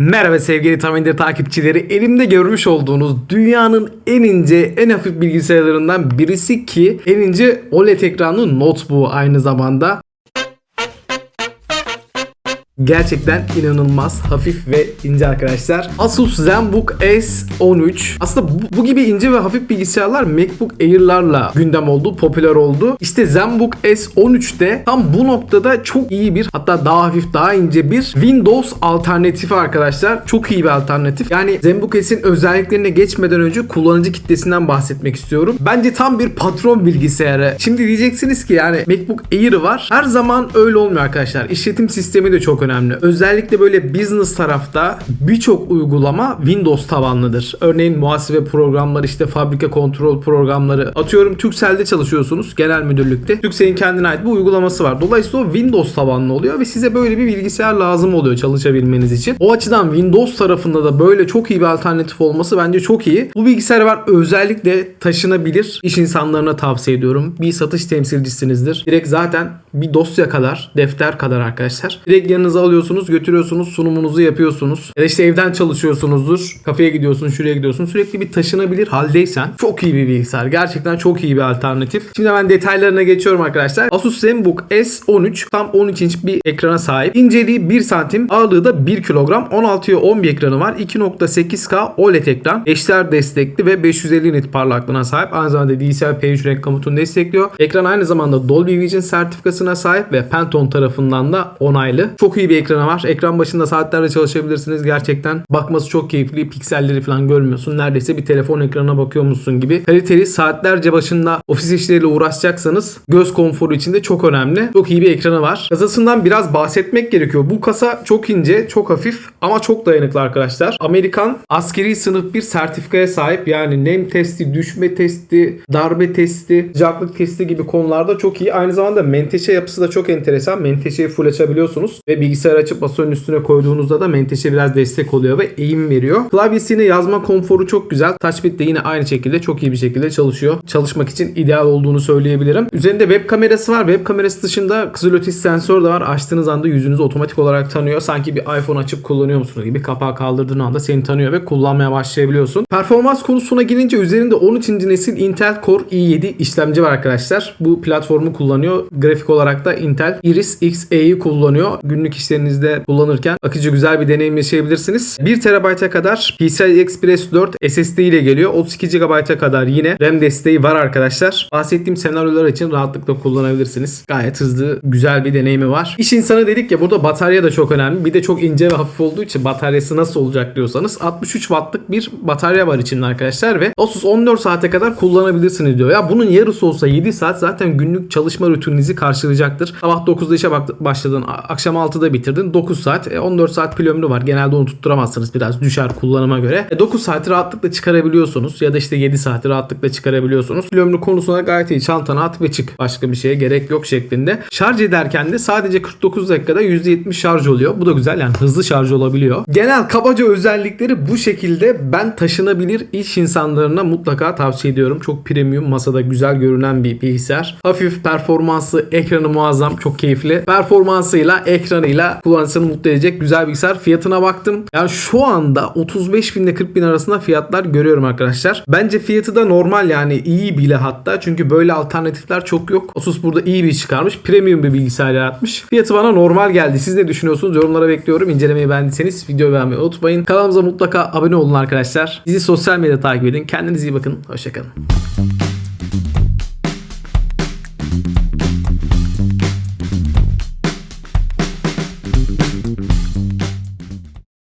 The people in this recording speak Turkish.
Merhaba sevgili Tam İndir takipçileri. Elimde görmüş olduğunuz dünyanın en ince, en hafif bilgisayarlarından birisi ki en ince OLED ekranlı notebook aynı zamanda. Gerçekten inanılmaz hafif ve ince arkadaşlar. Asus ZenBook S13. Aslında bu, bu gibi ince ve hafif bilgisayarlar MacBook Air'larla gündem oldu, popüler oldu. İşte ZenBook S13'te tam bu noktada çok iyi bir hatta daha hafif daha ince bir Windows alternatifi arkadaşlar. Çok iyi bir alternatif. Yani ZenBook S'in özelliklerine geçmeden önce kullanıcı kitlesinden bahsetmek istiyorum. Bence tam bir patron bilgisayarı. Şimdi diyeceksiniz ki yani MacBook Air var. Her zaman öyle olmuyor arkadaşlar. İşletim sistemi de çok önemli. Özellikle böyle business tarafta birçok uygulama Windows tabanlıdır. Örneğin muhasebe programları, işte fabrika kontrol programları. Atıyorum Turkcell'de çalışıyorsunuz genel müdürlükte. Turkcell'in kendine ait bir uygulaması var. Dolayısıyla o Windows tabanlı oluyor ve size böyle bir bilgisayar lazım oluyor çalışabilmeniz için. O açıdan Windows tarafında da böyle çok iyi bir alternatif olması bence çok iyi. Bu bilgisayarı ben özellikle taşınabilir iş insanlarına tavsiye ediyorum. Bir satış temsilcisinizdir. Direkt zaten bir dosya kadar, defter kadar arkadaşlar. Direkt yanınıza alıyorsunuz, götürüyorsunuz, sunumunuzu yapıyorsunuz. Ya da işte evden çalışıyorsunuzdur. Kafeye gidiyorsun, şuraya gidiyorsun. Sürekli bir taşınabilir haldeysen çok iyi bir bilgisayar. Gerçekten çok iyi bir alternatif. Şimdi ben detaylarına geçiyorum arkadaşlar. Asus ZenBook S13 tam 13 inç bir ekrana sahip. İnceliği 1 santim, ağırlığı da 1 kilogram. 16'ya 10 bir ekranı var. 2.8K OLED ekran. HDR destekli ve 550 nit parlaklığına sahip. Aynı zamanda DCI-P3 renk komutunu destekliyor. Ekran aynı zamanda Dolby Vision sertifikasına sahip ve Pantone tarafından da onaylı. Çok iyi bir ekranı var. Ekran başında saatlerce çalışabilirsiniz. Gerçekten bakması çok keyifli. Pikselleri falan görmüyorsun. Neredeyse bir telefon ekranına bakıyormuşsun gibi. Kaliteli saatlerce başında ofis işleriyle uğraşacaksanız göz konforu için de çok önemli. Çok iyi bir ekranı var. Kasasından biraz bahsetmek gerekiyor. Bu kasa çok ince, çok hafif ama çok dayanıklı arkadaşlar. Amerikan askeri sınıf bir sertifikaya sahip. Yani nem testi, düşme testi, darbe testi, sıcaklık testi gibi konularda çok iyi. Aynı zamanda menteşe yapısı da çok enteresan. Menteşeyi full açabiliyorsunuz ve bilgisayar açıp masanın üstüne koyduğunuzda da menteşe biraz destek oluyor ve eğim veriyor. Klavyesini yazma konforu çok güzel. Touchpad de yine aynı şekilde çok iyi bir şekilde çalışıyor. Çalışmak için ideal olduğunu söyleyebilirim. Üzerinde web kamerası var. Web kamerası dışında kızılötesi sensör de var. Açtığınız anda yüzünüzü otomatik olarak tanıyor. Sanki bir iPhone açıp kullanıyor musunuz gibi. Kapağı kaldırdığın anda seni tanıyor ve kullanmaya başlayabiliyorsun. Performans konusuna gelince üzerinde 13. nesil Intel Core i7 işlemci var arkadaşlar. Bu platformu kullanıyor. Grafik olarak da Intel Iris Xe'yi kullanıyor. Günlük işlerinizde kullanırken akıcı güzel bir deneyim yaşayabilirsiniz. 1 TB'a kadar PCI Express 4 SSD ile geliyor. 32 GB'a kadar yine RAM desteği var arkadaşlar. Bahsettiğim senaryolar için rahatlıkla kullanabilirsiniz. Gayet hızlı, güzel bir deneyimi var. İş insanı dedik ya burada batarya da çok önemli. Bir de çok ince ve hafif olduğu için bataryası nasıl olacak diyorsanız 63 wattlık bir batarya var içinde arkadaşlar ve Asus 14 saate kadar kullanabilirsiniz diyor. Ya bunun yarısı olsa 7 saat zaten günlük çalışma rutininizi karşılayacaktır. Sabah 9'da işe başladın, akşam 6'da bitirdin. 9 saat, e, 14 saat pil ömrü var. Genelde onu tutturamazsınız biraz düşer kullanıma göre. E, 9 saati rahatlıkla çıkarabiliyorsunuz ya da işte 7 saati rahatlıkla çıkarabiliyorsunuz. Pil ömrü konusunda gayet iyi. Çantana at ve çık. Başka bir şeye gerek yok şeklinde. Şarj ederken de sadece 49 dakikada %70 şarj oluyor. Bu da güzel yani hızlı şarj olabiliyor. Genel kabaca özellikleri bu şekilde ben taşınabilir iş insanlarına mutlaka tavsiye ediyorum. Çok premium masada güzel görünen bir bilgisayar. Hafif performanslı, ekranı muazzam, çok keyifli. Performansıyla, ekranıyla kullanıcısını mutlu edecek güzel bilgisayar. Fiyatına baktım. Yani şu anda 35 bin ile 40 bin arasında fiyatlar görüyorum arkadaşlar. Bence fiyatı da normal yani iyi bile hatta. Çünkü böyle alternatifler çok yok. Asus burada iyi bir çıkarmış. Premium bir bilgisayar yaratmış. Fiyatı bana normal geldi. Siz ne düşünüyorsunuz? Yorumlara bekliyorum. İncelemeyi beğendiyseniz videoyu beğenmeyi unutmayın. Kanalımıza mutlaka abone olun arkadaşlar. Bizi sosyal medyada takip edin. Kendinize iyi bakın. Hoşçakalın.